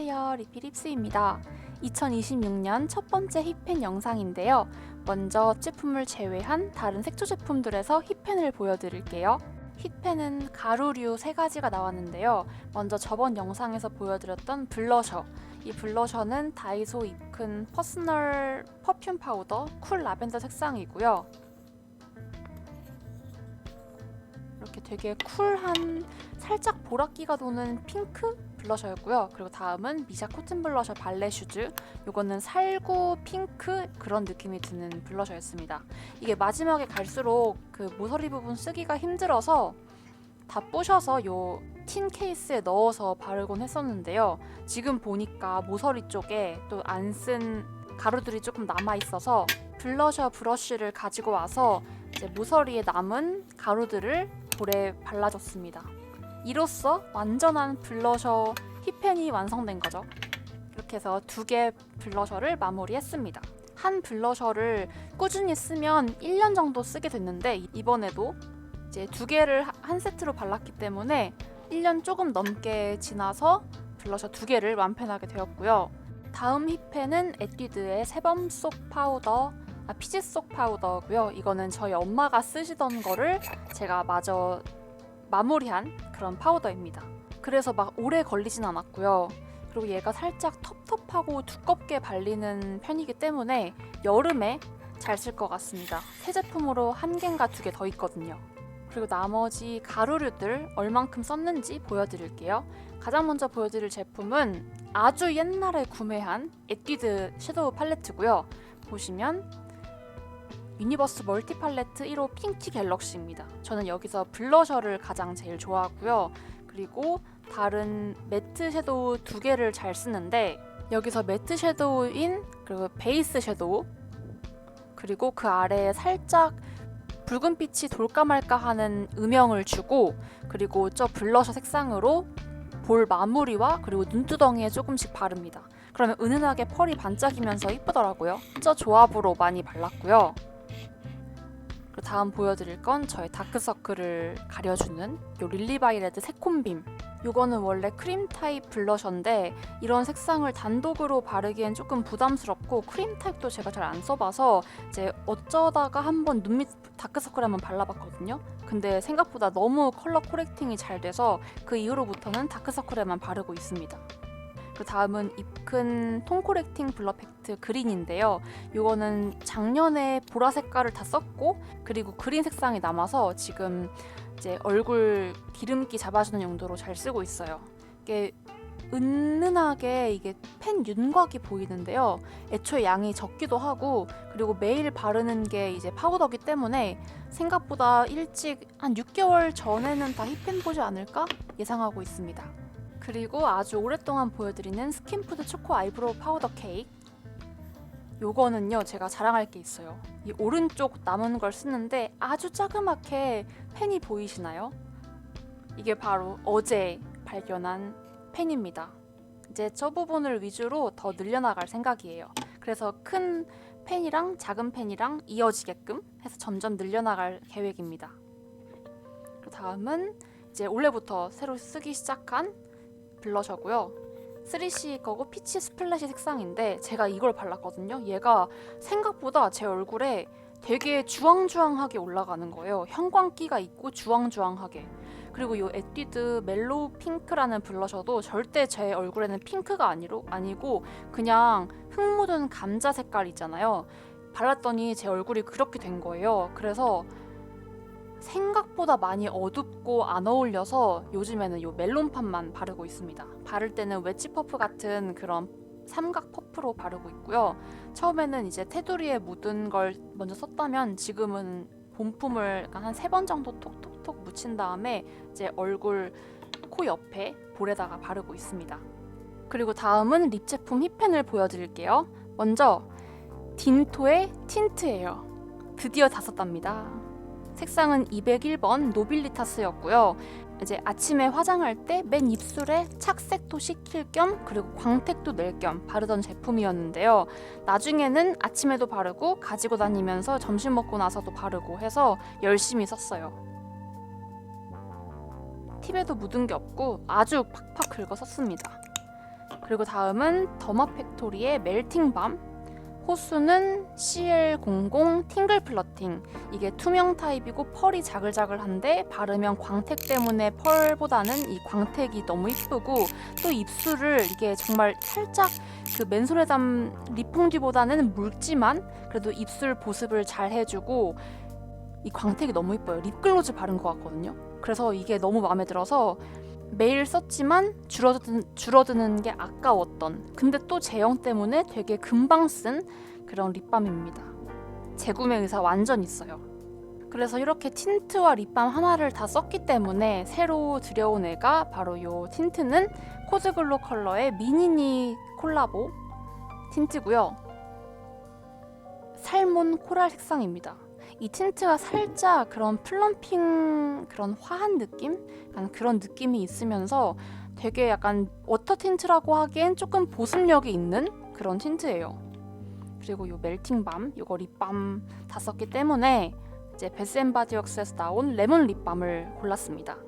안녕하세요. 리필입스입니다. 2026년 첫 번째 힙펜 영상인데요. 먼저 제품을 제외한 다른 색조 제품들에서 힙펜을 보여드릴게요. 힙펜은 가루류 세 가지가 나왔는데요. 먼저 저번 영상에서 보여드렸던 블러셔. 이 블러셔는 다이소 입큰 퍼스널 퍼퓸 파우더 쿨 라벤더 색상이고요. 이렇게 되게 쿨한 살짝 보랏기가 도는 핑크 블러셔였고요. 그리고 다음은 미샤 코튼 블러셔 발레 슈즈. 요거는 살구 핑크 그런 느낌이 드는 블러셔였습니다. 이게 마지막에 갈수록 그 모서리 부분 쓰기가 힘들어서 다 부셔서 요 틴 케이스에 넣어서 바르곤 했었는데요. 지금 보니까 모서리 쪽에 또 안 쓴 가루들이 조금 남아 있어서 블러셔 브러쉬를 가지고 와서 이제 모서리에 남은 가루들을 볼에 발라줬습니다. 이로써 완전한 블러셔 힙펜이 완성된 거죠. 이렇게 해서 두 개 블러셔를 마무리했습니다. 한 블러셔를 꾸준히 쓰면 1년 정도 쓰게 됐는데 이번에도 이제 두 개를 하- 한 세트로 발랐기 때문에 1년 조금 넘게 지나서 블러셔 두 개를 완펜하게 되었고요. 다음 힙펜은 에뛰드의 세범 속 파우더, 아, 피지 속 파우더고요. 이거는 저희 엄마가 쓰시던 거를 제가 마저 마무리한 그런 파우더입니다. 그래서 막 오래 걸리진 않았고요. 그리고 얘가 살짝 텁텁하고 두껍게 발리는 편이기 때문에 여름에 잘 쓸 것 같습니다. 새 제품으로 한 개인가 두 개 더 있거든요. 그리고 나머지 가루류들 얼만큼 썼는지 보여드릴게요. 가장 먼저 보여드릴 제품은 아주 옛날에 구매한 에뛰드 섀도우 팔레트고요. 보시면 유니버스 멀티 팔레트 1호 핑티 갤럭시입니다. 저는 여기서 블러셔를 가장 제일 좋아하고요. 그리고 다른 매트 섀도우 두 개를 잘 쓰는데 여기서 매트 섀도우인 그리고 베이스 섀도우 그리고 그 아래에 살짝 붉은 빛이 돌까 말까 하는 음영을 주고 그리고 저 블러셔 색상으로 볼 마무리와 그리고 눈두덩이에 조금씩 바릅니다. 그러면 은은하게 펄이 반짝이면서 이쁘더라고요. 저 조합으로 많이 발랐고요. 그리고 다음 보여드릴 건 저의 다크서클을 가려주는 요 릴리바이레드 새콤빔. 요거는 원래 크림 타입 블러셔인데 이런 색상을 단독으로 바르기엔 조금 부담스럽고 크림 타입도 제가 잘 안 써봐서 이제 어쩌다가 한번 눈 밑 다크서클 한번 발라봤거든요. 근데 생각보다 너무 컬러 코렉팅이 잘 돼서 그 이후로부터는 다크서클에만 바르고 있습니다. 그 다음은 입큰 톤 코렉팅 블러 팩트 그린인데요. 이거는 작년에 보라 색깔을 다 썼고 그리고 그린 색상이 남아서 지금 이제 얼굴 기름기 잡아주는 용도로 잘 쓰고 있어요. 이게 은은하게 이게 펜 윤곽이 보이는데요. 애초에 양이 적기도 하고 그리고 매일 바르는 게 이제 파우더기 때문에 생각보다 일찍 한 6개월 전에는 다 힙펜 보지 않을까 예상하고 있습니다. 그리고 아주 오랫동안 보여드리는 스킨푸드 초코 아이브로우 파우더 케이크. 요거는요 제가 자랑할 게 있어요. 이 오른쪽 남은 걸 쓰는데 아주 자그맣게 펜이 보이시나요? 이게 바로 어제 발견한 펜입니다. 이제 저 부분을 위주로 더 늘려나갈 생각이에요. 그래서 큰 펜이랑 작은 펜이랑 이어지게끔 해서 점점 늘려나갈 계획입니다. 그 다음은 이제 올해부터 새로 쓰기 시작한 블러셔고요. 3C 거고 피치 스플래시 색상인데 제가 이걸 발랐거든요. 얘가 생각보다 제 얼굴에 되게 주황주황하게 올라가는 거예요. 형광기가 있고 주황주황하게. 그리고 이 에뛰드 멜로우 핑크라는 블러셔도 절대 제 얼굴에는 핑크가 아니로, 아니고 그냥 흙 묻은 감자 색깔 있잖아요. 발랐더니 제 얼굴이 그렇게 된 거예요. 그래서 생각보다 많이 어둡고 안 어울려서 요즘에는 요 멜론판만 바르고 있습니다. 바를 때는 웨지 퍼프 같은 그런 삼각 퍼프로 바르고 있고요. 처음에는 이제 테두리에 묻은 걸 먼저 썼다면 지금은 본품을 한 세 번 정도 톡톡톡 묻힌 다음에 이제 얼굴 코 옆에 볼에다가 바르고 있습니다. 그리고 다음은 립 제품 힙펜을 보여드릴게요. 먼저 딘토의 틴트예요. 드디어 다 썼답니다. 색상은 201번 노빌리타스였고요. 이제 아침에 화장할 때 맨 입술에 착색도 시킬 겸 그리고 광택도 낼 겸 바르던 제품이었는데요. 나중에는 아침에도 바르고 가지고 다니면서 점심 먹고 나서도 바르고 해서 열심히 썼어요. 팁에도 묻은 게 없고 아주 팍팍 긁어 썼습니다. 그리고 다음은 더마 팩토리의 멜팅 밤. 호수는 CL00 팅글 플러팅. 이게 투명 타입이고 펄이 자글자글한데 바르면 광택 때문에 펄보다는 이 광택이 너무 이쁘고 또 입술을 이게 정말 살짝 그 맨손에 담 립퐁듀보다는 묽지만 그래도 입술 보습을 잘 해주고 이 광택이 너무 이뻐요. 립글로즈 바른 것 같거든요. 그래서 이게 너무 마음에 들어서 매일 썼지만 줄어드는, 줄어드는 게 아까웠던 근데 또 제형 때문에 되게 금방 쓴 그런 립밤입니다. 재구매 의사 완전 있어요. 그래서 이렇게 틴트와 립밤 하나를 다 썼기 때문에 새로 들여온 애가 바로 이 틴트는 코드글로 컬러의 미니니 콜라보 틴트고요. 살몬 코랄 색상입니다. 이 틴트가 살짝 그런 플럼핑 그런 화한 느낌? 약간 그런 느낌이 있으면서 되게 약간 워터 틴트라고 하기엔 조금 보습력이 있는 그런 틴트예요. 그리고 요 멜팅 밤, 요거 립밤 다 썼기 때문에 이제 베스앤바디웍스에서 나온 레몬 립밤을 골랐습니다.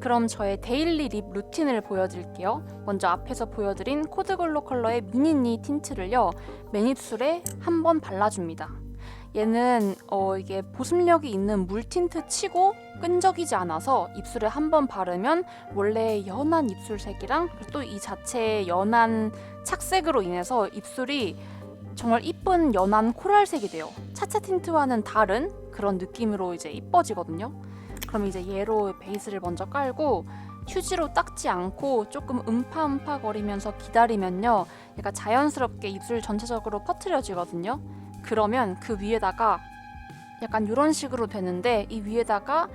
그럼 저의 데일리 립 루틴을 보여드릴게요. 먼저 앞에서 보여드린 코드글로 컬러의 미니니 틴트를요 맨입술에 한 번 발라줍니다. 얘는 어 이게 보습력이 있는 물 틴트 치고 끈적이지 않아서 입술에 한 번 바르면 원래 연한 입술색이랑 또 이 자체의 연한 착색으로 인해서 입술이 정말 이쁜 연한 코랄색이 돼요. 차체 틴트와는 다른 그런 느낌으로 이제 이뻐지거든요. 그럼 이제 얘로 베이스를 먼저 깔고 휴지로 닦지 않고 조금 음파음파 거리면서 기다리면요. 얘가 자연스럽게 입술 전체적으로 퍼트려지거든요. 그러면 그 위에다가 약간 이런 식으로 되는데 이 위에다가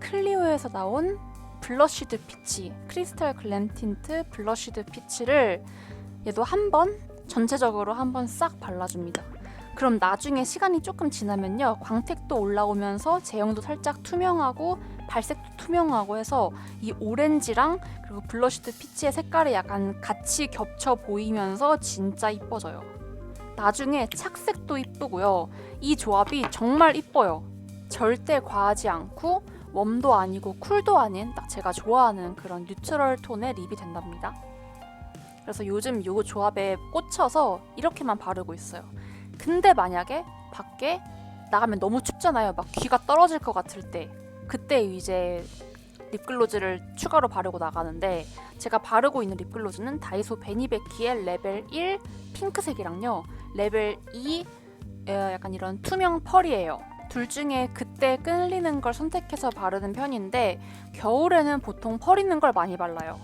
클리오에서 나온 블러쉬드 피치 크리스탈 글램 틴트 블러쉬드 피치를 얘도 한 번 전체적으로 한 번 싹 발라줍니다. 그럼 나중에 시간이 조금 지나면요 광택도 올라오면서 제형도 살짝 투명하고 발색도 투명하고 해서 이 오렌지랑 그리고 블러쉬드 피치의 색깔이 약간 같이 겹쳐 보이면서 진짜 이뻐져요. 나중에 착색도 이쁘고요. 이 조합이 정말 이뻐요. 절대 과하지 않고 웜도 아니고 쿨도 아닌 딱 제가 좋아하는 그런 뉴트럴 톤의 립이 된답니다. 그래서 요즘 요 조합에 꽂혀서 이렇게만 바르고 있어요. 근데 만약에 밖에 나가면 너무 춥잖아요. 막 귀가 떨어질 것 같을 때 그때 이제 립글로즈를 추가로 바르고 나가는데 제가 바르고 있는 립글로즈는 다이소 베니베키의 레벨 1 핑크색이랑요 레벨 2 에, 약간 이런 투명 펄이에요. 둘 중에 그때 끌리는 걸 선택해서 바르는 편인데 겨울에는 보통 펄 있는 걸 많이 발라요.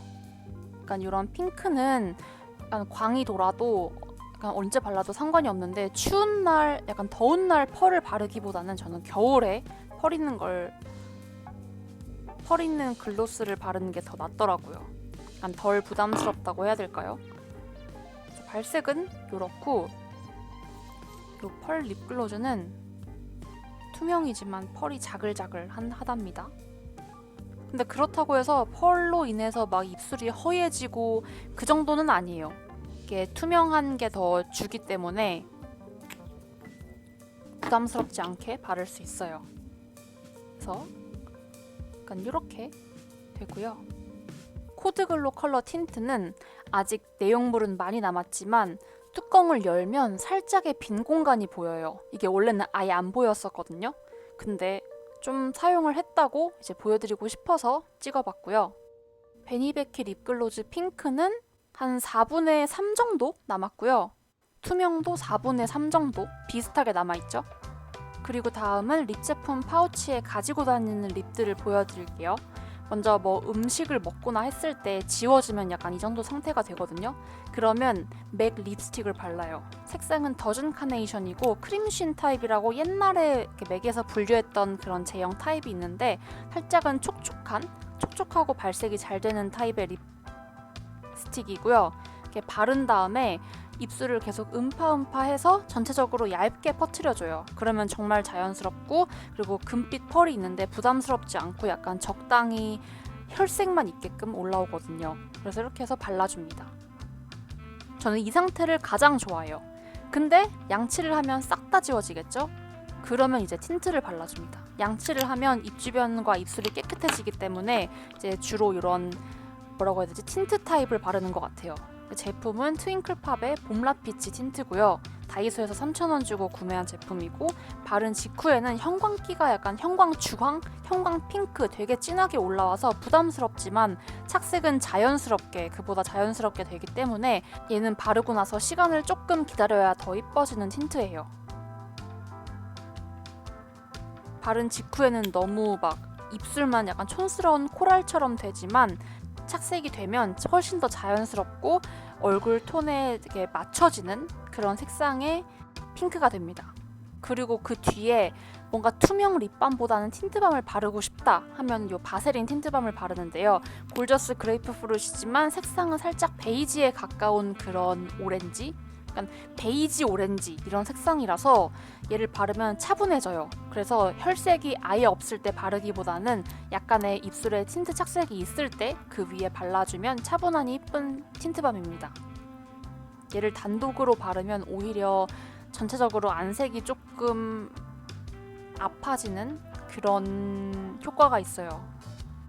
약간 이런 핑크는 약간 광이 돌아도 약간 언제 발라도 상관이 없는데 추운 날, 약간 더운 날 펄을 바르기보다는 저는 겨울에 펄 있는 걸 펄 있는 글로스를 바르는 게 더 낫더라고요. 약간 덜 부담스럽다고 해야 될까요? 발색은 이렇고 이펄 립글로즈는 투명이지만 펄이 자글자글한 하답니다. 근데 그렇다고 해서 펄로 인해서 막 입술이 허해지고 그 정도는 아니에요. 이게 투명한 게 더 주기 때문에 부담스럽지 않게 바를 수 있어요. 그래서 약간 이렇게 되고요. 코드글로 컬러 틴트는 아직 내용물은 많이 남았지만 뚜껑을 열면 살짝의 빈 공간이 보여요. 이게 원래는 아예 안 보였었거든요. 근데 좀 사용을 했다고 이제 보여드리고 싶어서 찍어봤고요. 베니베키 립글로즈 핑크는 한 4분의 3 정도 남았고요. 투명도 4분의 3 정도 비슷하게 남아있죠. 그리고 다음은 립 제품 파우치에 가지고 다니는 립들을 보여드릴게요. 먼저 뭐 음식을 먹거나 했을 때 지워지면 약간 이 정도 상태가 되거든요. 그러면 맥 립스틱을 발라요. 색상은 더즌 카네이션이고 크림쉬 타입이라고 옛날에 맥에서 분류했던 그런 제형 타입이 있는데 살짝은 촉촉한 촉촉하고 발색이 잘 되는 타입의 립스틱이고요. 이렇게 바른 다음에 입술을 계속 음파음파해서 전체적으로 얇게 퍼트려줘요. 그러면 정말 자연스럽고 그리고 금빛 펄이 있는데 부담스럽지 않고 약간 적당히 혈색만 있게끔 올라오거든요. 그래서 이렇게 해서 발라줍니다. 저는 이 상태를 가장 좋아해요. 근데 양치를 하면 싹 다 지워지겠죠? 그러면 이제 틴트를 발라줍니다. 양치를 하면 입 주변과 입술이 깨끗해지기 때문에 이제 주로 이런 뭐라고 해야 되지 틴트 타입을 바르는 것 같아요. 그 제품은 트윙클팝의 봄라피치 틴트고요. 다이소에서 3,000원 주고 구매한 제품이고 바른 직후에는 형광기가 약간 형광 주황, 형광 핑크 되게 진하게 올라와서 부담스럽지만 착색은 자연스럽게 그보다 자연스럽게 되기 때문에 얘는 바르고 나서 시간을 조금 기다려야 더 이뻐지는 틴트예요. 바른 직후에는 너무 막 입술만 약간 촌스러운 코랄처럼 되지만 착색이 되면 훨씬 더 자연스럽고 얼굴 톤에 맞춰지는 그런 색상의 핑크가 됩니다. 그리고 그 뒤에 뭔가 투명 립밤보다는 틴트밤을 바르고 싶다 하면 이 바세린 틴트밤을 바르는데요. 골저스 그레이프 프루시지만 색상은 살짝 베이지에 가까운 그런 오렌지? 약간 베이지 오렌지 이런 색상이라서 얘를 바르면 차분해져요. 그래서 혈색이 아예 없을 때 바르기보다는 약간의 입술에 틴트 착색이 있을 때 그 위에 발라주면 차분하니 이쁜 틴트밤입니다. 얘를 단독으로 바르면 오히려 전체적으로 안색이 조금 아파지는 그런 효과가 있어요.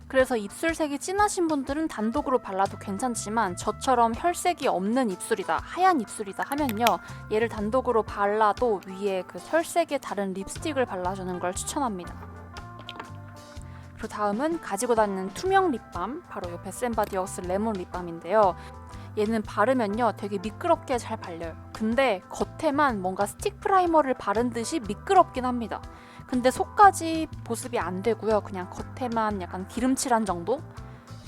그래서 입술색이 진하신 분들은 단독으로 발라도 괜찮지만 저처럼 혈색이 없는 입술이다, 하얀 입술이다 하면요. 얘를 단독으로 발라도 위에 그 혈색의 다른 립스틱을 발라주는 걸 추천합니다. 그리고 다음은 가지고 다니는 투명 립밤, 바로 이 베센바디워스 레몬 립밤인데요. 얘는 바르면요 되게 미끄럽게 잘 발려요. 근데 겉에만 뭔가 스틱 프라이머를 바른 듯이 미끄럽긴 합니다. 근데 속까지 보습이 안 되고요. 그냥 겉에만 약간 기름칠한 정도?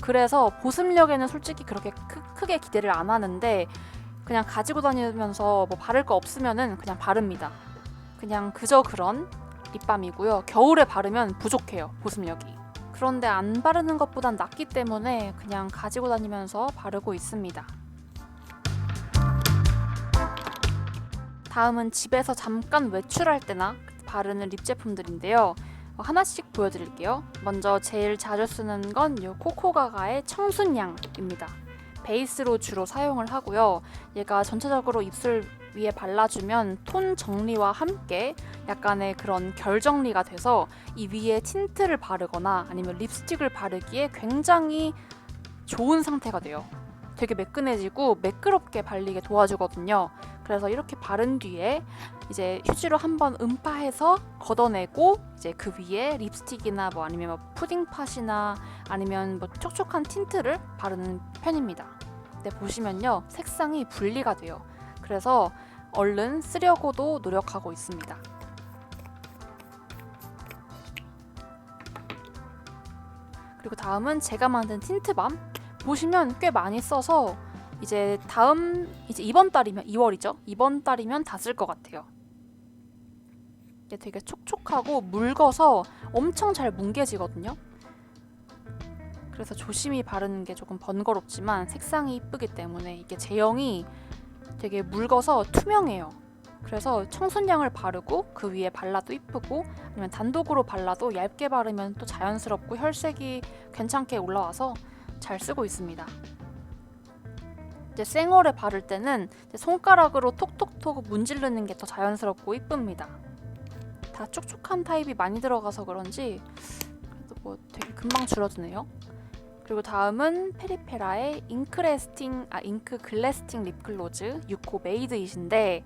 그래서 보습력에는 솔직히 그렇게 크, 크게 기대를 안 하는데 그냥 가지고 다니면서 뭐 바를 거 없으면은 그냥 바릅니다. 그냥 그저 그런 립밤이고요. 겨울에 바르면 부족해요. 보습력이. 그런데 안 바르는 것보단 낫기 때문에 그냥 가지고 다니면서 바르고 있습니다. 다음은 집에서 잠깐 외출할 때나 바르는 립 제품들인데요. 어, 하나씩 보여드릴게요. 먼저 제일 자주 쓰는 건 이 코코가가의 청순향입니다. 베이스로 주로 사용을 하고요. 얘가 전체적으로 입술 위에 발라주면 톤 정리와 함께 약간의 그런 결 정리가 돼서 이 위에 틴트를 바르거나 아니면 립스틱을 바르기에 굉장히 좋은 상태가 돼요. 되게 매끈해지고 매끄럽게 발리게 도와주거든요. 그래서 이렇게 바른 뒤에 이제 휴지로 한번 음파해서 걷어내고 이제 그 위에 립스틱이나 뭐 아니면 뭐 푸딩팟이나 아니면 뭐 촉촉한 틴트를 바르는 편입니다. 근데 보시면요 색상이 분리가 돼요. 그래서 얼른 쓰려고도 노력하고 있습니다. 그리고 다음은 제가 만든 틴트밤 보시면 꽤 많이 써서 이제 다음 이제 이번 달이면 2월이죠. 이번 달이면 다 쓸 것 같아요. 이게 되게 촉촉하고 묽어서 엄청 잘 뭉개지거든요. 그래서 조심히 바르는 게 조금 번거롭지만 색상이 이쁘기 때문에 이게 제형이 되게 묽어서 투명해요. 그래서 청순향을 바르고 그 위에 발라도 이쁘고 아니면 단독으로 발라도 얇게 바르면 또 자연스럽고 혈색이 괜찮게 올라와서 잘 쓰고 있습니다. 이제 생얼에 바를 때는 손가락으로 톡톡톡 문지르는 게 더 자연스럽고 이쁩니다. 다 촉촉한 타입이 많이 들어가서 그런지 그래도 뭐 되게 금방 줄어드네요. 그리고 다음은 페리페라의 잉크레스팅 아 잉크 글래스팅 립글로즈 6호 메이드이신데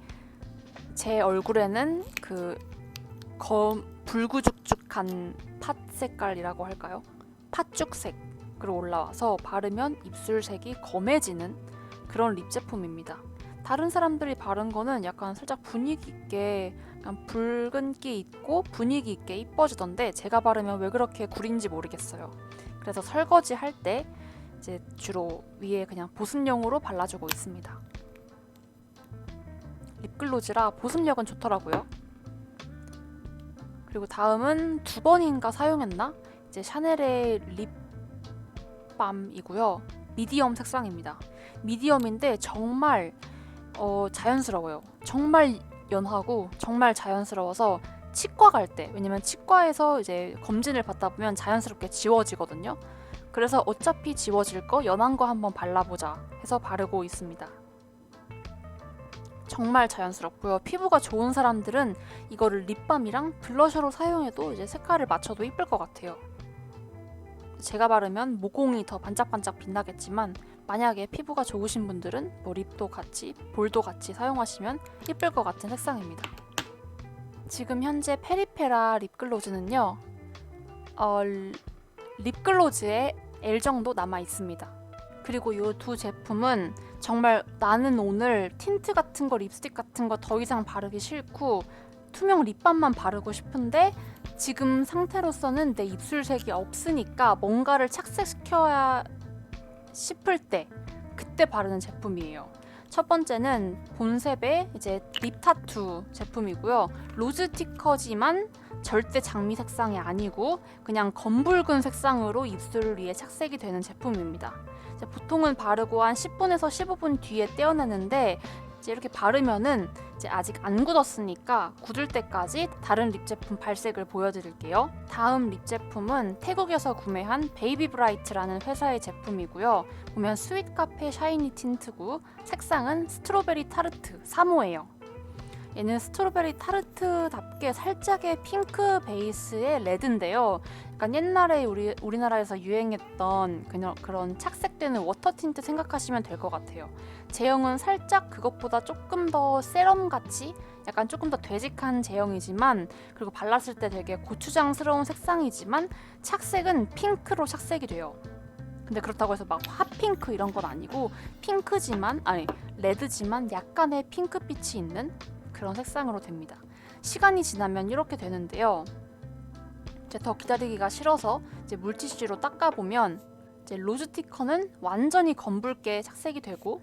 제 얼굴에는 그 검 불구죽죽한 팥 색깔이라고 할까요? 팥죽색으로 올라와서 바르면 입술색이 검해지는 그런 립 제품입니다. 다른 사람들이 바른 거는 약간 살짝 분위기 있게 약간 붉은기 있고 분위기 있게 이뻐지던데 제가 바르면 왜 그렇게 구린지 모르겠어요. 그래서 설거지 할 때 이제 주로 위에 그냥 보습용으로 발라주고 있습니다. 립글로즈라 보습력은 좋더라고요. 그리고 다음은 두 번인가 사용했나? 이제 샤넬의 립밤이고요. 미디엄 색상입니다. 미디엄인데 정말 어, 자연스러워요. 정말 연하고 정말 자연스러워서 치과 갈 때, 왜냐면 치과에서 이제 검진을 받다 보면 자연스럽게 지워지거든요. 그래서 어차피 지워질 거 연한 거 한번 발라보자 해서 바르고 있습니다. 정말 자연스럽고요. 피부가 좋은 사람들은 이거를 립밤이랑 블러셔로 사용해도 이제 색깔을 맞춰도 이쁠 것 같아요. 제가 바르면 모공이 더 반짝반짝 빛나겠지만 만약에 피부가 좋으신 분들은 뭐 립도 같이 볼도 같이 사용하시면 예쁠 것 같은 색상입니다. 지금 현재 페리페라 립글로즈는요. 어, 립글로즈의 L 정도 남아 있습니다. 그리고 이 두 제품은 정말 나는 오늘 틴트 같은 거 립스틱 같은 거 더 이상 바르기 싫고 투명 립밤만 바르고 싶은데 지금 상태로서는 내 입술색이 없으니까 뭔가를 착색시켜야 싶을 때 그때 바르는 제품이에요. 첫 번째는 본셉의 이제 립 타투 제품이고요. 로즈 티커지만 절대 장미 색상이 아니고 그냥 검붉은 색상으로 입술 위에 착색이 되는 제품입니다. 보통은 바르고 한 10분에서 15분 뒤에 떼어내는데 이제 이렇게 바르면은 이제 아직 안 굳었으니까 굳을 때까지 다른 립 제품 발색을 보여드릴게요. 다음 립 제품은 태국에서 구매한 베이비 브라이트라는 회사의 제품이고요. 보면 스윗 카페 샤이니 틴트고 색상은 스트로베리 타르트 3호예요. 얘는 스트로베리 타르트답게 살짝의 핑크 베이스의 레드인데요. 약간 옛날에 우리 우리나라에서 유행했던 그냥 그런 착색되는 워터 틴트 생각하시면 될 것 같아요. 제형은 살짝 그것보다 조금 더 세럼 같이 약간 조금 더 되직한 제형이지만 그리고 발랐을 때 되게 고추장스러운 색상이지만 착색은 핑크로 착색이 돼요. 근데 그렇다고 해서 막 핫핑크 이런 건 아니고 핑크지만 아니 레드지만 약간의 핑크빛이 있는 그런 색상으로 됩니다. 시간이 지나면 이렇게 되는데요. 이제 더 기다리기가 싫어서 이제 물티슈로 닦아보면 이제 로즈 티커는 완전히 검붉게 착색이 되고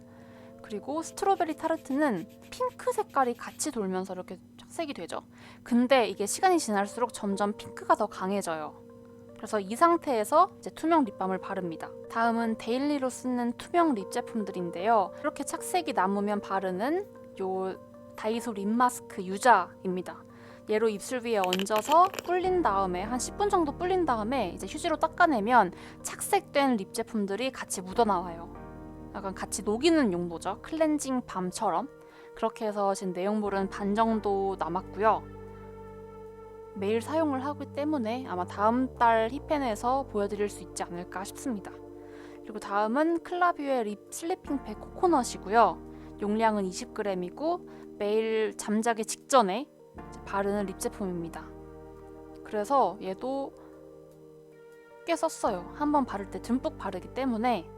그리고 스트로베리 타르트는 핑크 색깔이 같이 돌면서 이렇게 착색이 되죠. 근데 이게 시간이 지날수록 점점 핑크가 더 강해져요. 그래서 이 상태에서 이제 투명 립밤을 바릅니다. 다음은 데일리로 쓰는 투명 립 제품들인데요. 이렇게 착색이 남으면 바르는 요 다이소 립 마스크 유자입니다. 얘로 입술 위에 얹어서 불린 다음에 한 10분 정도 불린 다음에 이제 휴지로 닦아내면 착색된 립 제품들이 같이 묻어 나와요. 약간 같이 녹이는 용도죠. 클렌징 밤처럼. 그렇게 해서 지금 내용물은 반 정도 남았고요. 매일 사용을 하기 때문에 아마 다음 달 힙펜에서 보여드릴 수 있지 않을까 싶습니다. 그리고 다음은 클라뷰의 립 슬리핑 팩 코코넛이고요. 용량은 20g이고 매일 잠자기 직전에 바르는 립 제품입니다. 그래서 얘도 꽤 썼어요. 한 번 바를 때 듬뿍 바르기 때문에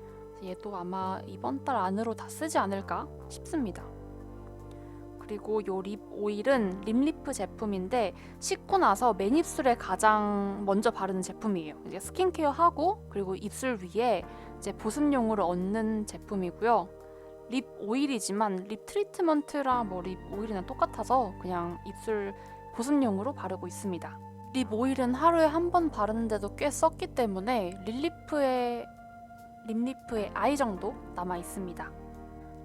얘도 아마 이번 달 안으로 다 쓰지 않을까 싶습니다. 그리고 요 립 오일은 립리프 제품인데 씻고 나서 맨 입술에 가장 먼저 바르는 제품이에요. 이제 스킨케어 하고 그리고 입술 위에 이제 보습용으로 얹는 제품이고요. 립 오일이지만 립 트리트먼트랑 뭐립 오일이랑 똑같아서 그냥 입술 보습용으로 바르고 있습니다. 립 오일은 하루에 한 번 바르는데도 꽤 썼기 때문에 릴리프의 립리프의 아이 정도 남아 있습니다.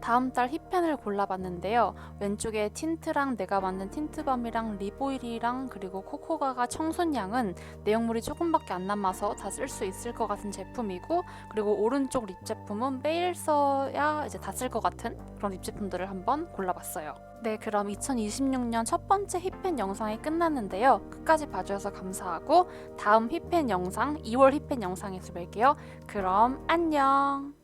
다음 달 힙펜을 골라봤는데요. 왼쪽에 틴트랑 내가 만든 틴트밤이랑 립오일이랑 그리고 코코가가 청순향은 내용물이 조금밖에 안 남아서 다 쓸 수 있을 것 같은 제품이고 그리고 오른쪽 립 제품은 매일 써야 이제 다 쓸 것 같은 그런 립 제품들을 한번 골라봤어요. 네, 그럼 2026년 첫 번째 힙펜 영상이 끝났는데요. 끝까지 봐주셔서 감사하고 다음 힙펜 영상, 2월 힙펜 영상에서 뵐게요. 그럼 안녕!